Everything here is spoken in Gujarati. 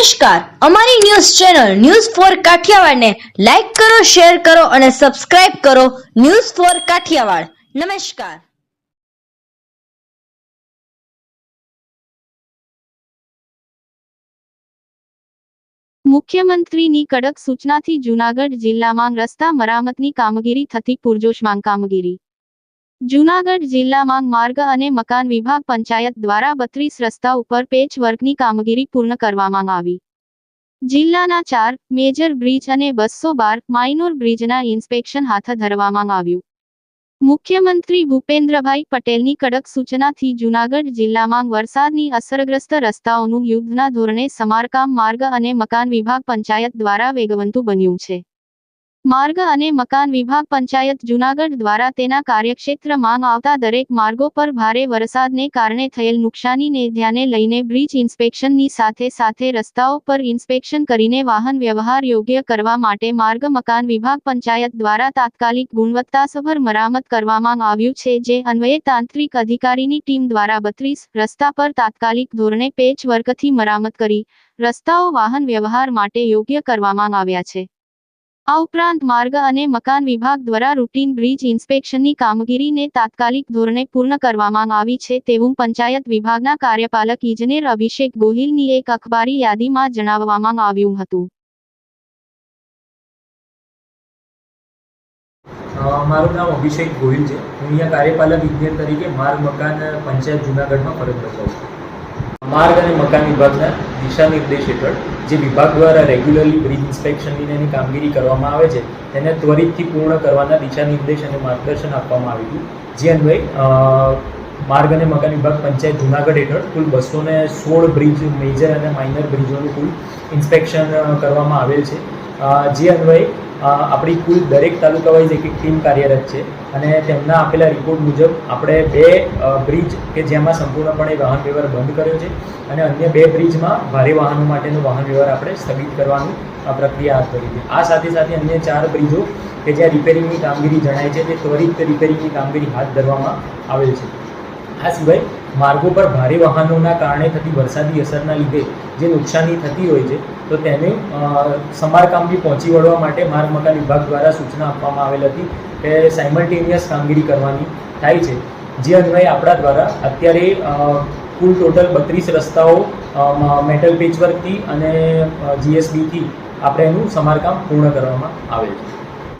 નમસ્કાર. અમારી ન્યૂઝ ચેનલ ન્યૂઝ ફોર કાઠિયાવાડને લાઈક કરો, શેર કરો અને સબસ્ક્રાઇબ કરો ન્યૂઝ ફોર કાઠિયાવાડ. નમસ્કાર. મુખ્યમંત્રીની કડક સૂચનાથી જૂનાગઢ જિલ્લામાં રસ્તા મરામતની કામગીરી થતી પૂરજોશમાં કામગીરી. જૂનાગઢ જિલ્લામાં માર્ગ અને મકાન વિભાગ પંચાયત દ્વારા બત્રીસ રસ્તા ઉપર પેચ વર્કની કામગીરી પૂર્ણ કરવામાં આવી. જિલ્લાના ચાર, મેજર બ્રિજ અને બસો બાર, માઇનોર બ્રિજના ઇન્સ્પેક્શન હાથ ધરવામાં આવ્યું. મુખ્યમંત્રી ભૂપેન્દ્રભાઈ પટેલની કડક સૂચનાથી જૂનાગઢ જિલ્લામાં વરસાદની અસરગ્રસ્ત રસ્તાઓનું યુદ્ધના ધોરણે સમારકામ માર્ગ અને મકાન વિભાગ પંચાયત દ્વારા વેગવંતુ બન્યું છે. માર્ગ અને મકાન વિભાગ પંચાયત જૂનાગઢ દ્વારા તેના કાર્યક્ષેત્રમાં આવતા દરેક માર્ગો પર ભારે વરસાદને કારણે થયેલ નુકસાનીને ધ્યાને લઈને બ્રિજ ઇન્સ્પેક્શનની સાથે સાથે રસ્તાઓ પર ઇન્સ્પેક્શન કરીને વાહન વ્યવહાર યોગ્ય કરવા માટે માર્ગ મકાન વિભાગ પંચાયત દ્વારા તાત્કાલિક ગુણવત્તાસભર મરામત કરવામાં આવ્યું છે, જે અન્વયે તાંત્રિક અધિકારીની ટીમ દ્વારા બત્રીસ રસ્તા પર તાત્કાલિક ધોરણે પેચ વર્કથી મરામત કરી રસ્તાઓ વાહન વ્યવહાર માટે યોગ્ય કરવામાં આવ્યા છે. આ ઉપરાંત માર્ગ અને મકાન વિભાગ દ્વારા રૂટીન બ્રિજ ઇન્સ્પેક્શનની કામગીરીને તાત્કાલિક ધોરણે પૂર્ણ કરવામાં આવી છે તેવું પંચાયત વિભાગના કાર્યપાલક ઇજનેર અભિષેક ગોહિલની એક અખબારી યાદીમાં જણાવવામાં આવ્યું હતું. મારું નામ અભિષેક ગોહિલ છે. હું અહીંયા કાર્યપાલક ઇજનેર તરીકે માર્ગ, મકાન, પંચાયત જુનાગઢમાં ફરજ બજાવું છું. માર્ગ અને મકાન વિભાગના દિશા નિર્દેશ હેઠળ જે વિભાગ દ્વારા રેગ્યુલરલી બ્રિજ ઇન્સ્પેક્શનની એની કામગીરી કરવામાં આવે છે, તેને ત્વરિતથી પૂર્ણ કરવાના દિશા નિર્દેશ અને માર્ગદર્શન આપવામાં આવ્યું જે અન્વયે માર્ગ અને મકાન વિભાગ પંચાયત જુનાગઢ હેઠળ કુલ બસો ને સોળ બ્રિજ મેજર અને માઇનર બ્રિજોનું કુલ ઇન્સ્પેક્શન કરવામાં આવેલ છે. જે અન્વયે આપણી કુલ દરેક તાલુકા વાઇઝ એક એક ટીમ કાર્યરત છે અને તેમના આપેલા રિપોર્ટ મુજબ આપણે બે બ્રિજ કે જેમાં સંપૂર્ણપણે વાહન વ્યવહાર બંધ કર્યો છે અને અન્ય બે બ્રિજમાં ભારે વાહનો માટેનો વાહન વ્યવહાર આપણે સ્થગિત કરવાની પ્રક્રિયા હાથ ધરી છે. આ સાથે સાથે અન્ય ચાર બ્રિજો કે જ્યાં રિપેરિંગની કામગીરી જણાય છે તે ત્વરિત રિપેરિંગની કામગીરી હાથ ધરવામાં આવેલ છે. આ સિવાય માર્ગો પર ભારે વાહનોના કારણે થતી વરસાદી અસરના લીધે જે નુકસાની થતી હોય છે, તો તેને સમારકામથી પહોંચી વળવા માટે માર્ગ મકાન વિભાગ દ્વારા સૂચના આપવામાં આવેલ હતી કે સાયમલ્ટેનિયસ કામગીરી કરવાની થાય છે. જે અન્વયે આપણા દ્વારા અત્યારે કુલ ટોટલ બત્રીસ રસ્તાઓ મેટલ પેચવર્કથી અને જીએસબીથી આપણે એનું સમારકામ પૂર્ણ કરવામાં આવેલ છે.